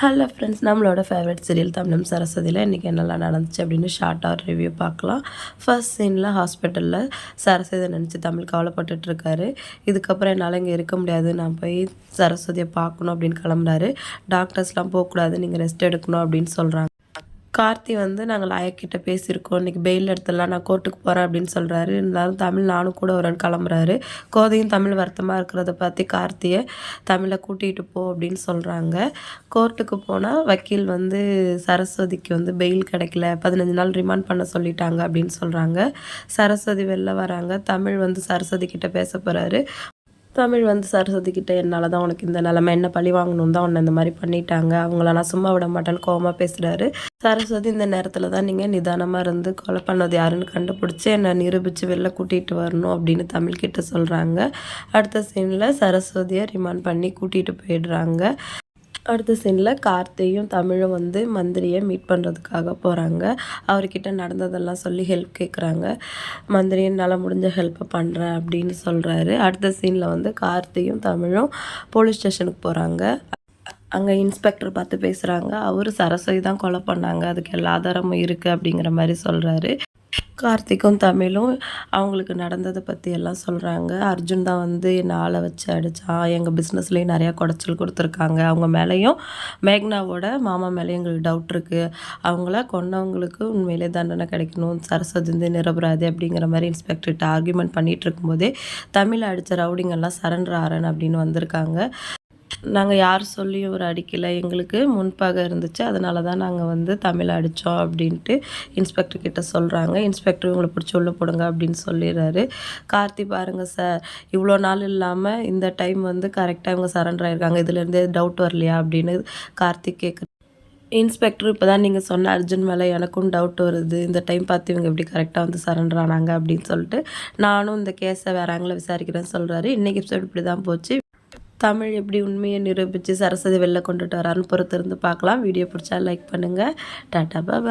Hello friends நம்மளோட favourite serial தமிழம் சரஸ்வதியில் இன்றைக்கி என்னெல்லாம் நடந்துச்சு அப்படின்னு ஷார்ட்டாக ரிவ்யூ பார்க்கலாம். ஃபர்ஸ்ட் சீனில் ஹாஸ்பிட்டலில் சரஸ்வதி நினச்சி தமிழ் கவலைப்பட்டுட்ருக்காரு இதுக்கப்புறம் என்னால் இங்கே இருக்க முடியாது. நான் போய் சரஸ்வதியை பார்க்கணும் அப்படின்னு கிளம்புறாரு. டாக்டர்ஸ்லாம் போகக்கூடாது. நீங்கள் ரெஸ்ட் எடுக்கணும் அப்படின்னு சொல்கிறாங்க கார்த்தி வந்து நாங்கள் லாயக்கிட்ட பேசியிருக்கோம். இன்றைக்கி பெயில் எடுத்துடலாம் நான் கோர்ட்டுக்கு போகிறேன் அப்படின்னு சொல்கிறாரு இருந்தாலும் தமிழ் நானும் கூட வரேன்னு கிளம்புறாரு. கோதையும் தமிழ் வருத்தமாக இருக்கிறத பற்றி கார்த்தியை தமிழை கூட்டிகிட்டு போ அப்படின்னு சொல்கிறாங்க கோர்ட்டுக்கு போனால் வக்கீல் வந்து சரஸ்வதிக்கு வந்து பெயில் கிடைக்கல. பதினஞ்சு நாள் ரிமாண்ட் பண்ண சொல்லிட்டாங்க அப்படின்னு சொல்கிறாங்க சரஸ்வதி வெளில வராங்க. தமிழ் வந்து சரஸ்வதி கிட்ட பேச போகிறாரு தமிழ் வந்து சரஸ்வதி கிட்ட என்னால் தான் உனக்கு இந்த நிலமை என்ன பழி வாங்கணும் தான் உன்னை இந்த மாதிரி பண்ணிட்டாங்க. அவங்கள நான் சும்மா விட மாட்டேன்னு கோவமாக பேசுகிறாரு சரஸ்வதி இந்த நேரத்தில் தான் நீங்கள் நிதானமாக இருந்து கொலை பண்ணது யாருன்னு கண்டுபிடிச்சி என்னை நிரூபித்து வெளில கூட்டிகிட்டு வரணும் அப்படின்னு தமிழ்கிட்ட சொல்கிறாங்க அடுத்த சீனில் சரஸ்வதியை ரிமாண்ட் பண்ணி கூட்டிகிட்டு போயிடுறாங்க. அடுத்த சீனில் கார்த்தியும் தமிழும் வந்து மந்திரியை மீட் பண்ணுறதுக்காக போகிறாங்க அவர்கிட்ட நடந்ததெல்லாம் சொல்லி ஹெல்ப் கேட்குறாங்க மந்திரி என்னால் முடிஞ்ச ஹெல்ப்பை பண்ணுறேன் அப்படின்னு சொல்கிறாரு அடுத்த சீனில் வந்து கார்த்தியும் தமிழும் போலீஸ் ஸ்டேஷனுக்கு போகிறாங்க அங்கே இன்ஸ்பெக்டர் பார்த்து பேசுகிறாங்க அவர் சரஸ்வதி தான் கொலை பண்ணாங்க. அதுக்கு எல்லா ஆதாரமும் இருக்குது அப்படிங்கிற மாதிரி சொல்கிறாரு கார்த்திக்கும் தமிழும் அவங்களுக்கு நடந்ததை பற்றி எல்லாம் சொல்கிறாங்க அர்ஜுன் தான் வந்து என்னை ஆளை வச்சு அடித்தான் எங்கள் பிஸ்னஸ்லேயும் நிறையா குடைச்சல் கொடுத்துருக்காங்க. அவங்க மேலேயும் மேக்னாவோட மாமா மேலேயும் எங்களுக்கு டவுட் இருக்குது அவங்கள கொன்னவங்களுக்கு உண்மையிலே தண்டனை கிடைக்கணும். சரஸ்வதி வந்து நிரபராதி அப்படிங்கிற மாதிரி இன்ஸ்பெக்டர்கிட்ட ஆர்குமெண்ட் பண்ணிகிட்டு இருக்கும்போதே தமிழை அடித்த ரவுடிங்கெல்லாம் சரண்டர் ஆரன் அப்படின்னு வந்திருக்காங்க. நாங்கள் யார் சொல்லியும் ஒரு அடிக்கலை. எங்களுக்கு முன்பாக இருந்துச்சு. அதனால தான் நாங்கள் வந்து தமிழ் அடித்தோம் அப்படின்ட்டு இன்ஸ்பெக்டர் கிட்ட சொல்கிறாங்க இன்ஸ்பெக்டர் உங்களை பிடிச்சி உள்ள போடுங்க அப்படின்னு சொல்லிடுறாரு. கார்த்தி பாருங்கள் சார் இவ்வளோ நாள் இல்லாமல் இந்த டைம் வந்து கரெக்டாக இவங்க சரண்டர் ஆகிருக்காங்க இதுலேருந்தே டவுட் வரலையா அப்படின்னு கார்த்திக் கேட்குற இன்ஸ்பெக்டர் இப்போ தான் நீங்கள் சொன்ன அர்ஜுன் மேலே எனக்கும் டவுட் வருது. இந்த டைம் பார்த்து இவங்க எப்படி கரெக்டாக வந்து சரண்டர் ஆனாங்க அப்படின்னு சொல்லிட்டு நானும் இந்த கேஸை வேற ஆங்கில விசாரிக்கிறேன்னு சொல்கிறாரு இன்றைக்கி எபிசோட் இப்படி தான் போச்சு. தமிழ் எப்படி உண்மையை நிரூபித்து சரஸ்வதி வெளில கொண்டுட்டு வரான்னு பொறுத்திருந்து பார்க்கலாம். வீடியோ பிடிச்சா லைக் பண்ணுங்கள் டாட்டா பாய்